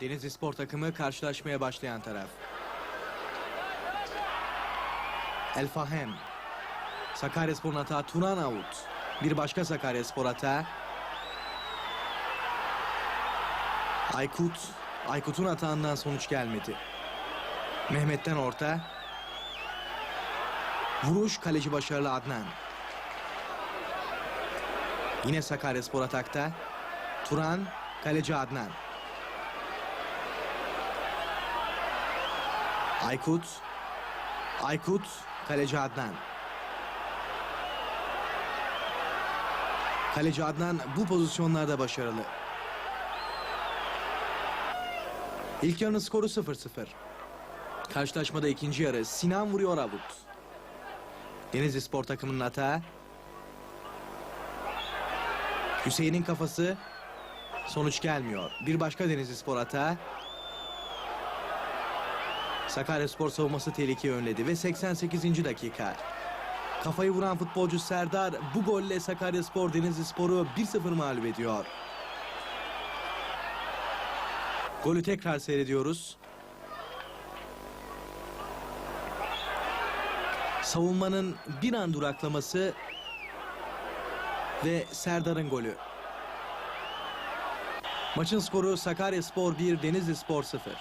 Denizli Spor takımı karşılaşmaya başlayan taraf. El Fahem. Sakaryaspor'un hata Turan Avut. Bir başka Sakaryaspor hata. Aykut. Aykut'un hatağından sonuç gelmedi. Mehmet'ten orta. Vuruş kaleci başarılı Adnan. Yine Sakaryaspor atakta. Turan, kaleci Adnan. Aykut. Aykut, kaleci Adnan. Kaleci Adnan bu pozisyonlarda başarılı. İlk yarının skoru 0-0. Karşılaşmada ikinci yarı Sinan vuruyor Avut. Denizli Spor takımının hata. Hüseyin'in kafası. Sonuç gelmiyor. Bir başka Denizli Spor hata. Sakaryaspor savunması tehlikeyi önledi ve 88. dakika. Kafayı vuran futbolcu Serdar bu golle Sakaryaspor Denizli Spor'u 1-0 mağlup ediyor. Golü tekrar seyrediyoruz. Savunmanın bir an duraklaması ve Serdar'ın golü. Maçın skoru Sakaryaspor 1, Denizli Spor 0.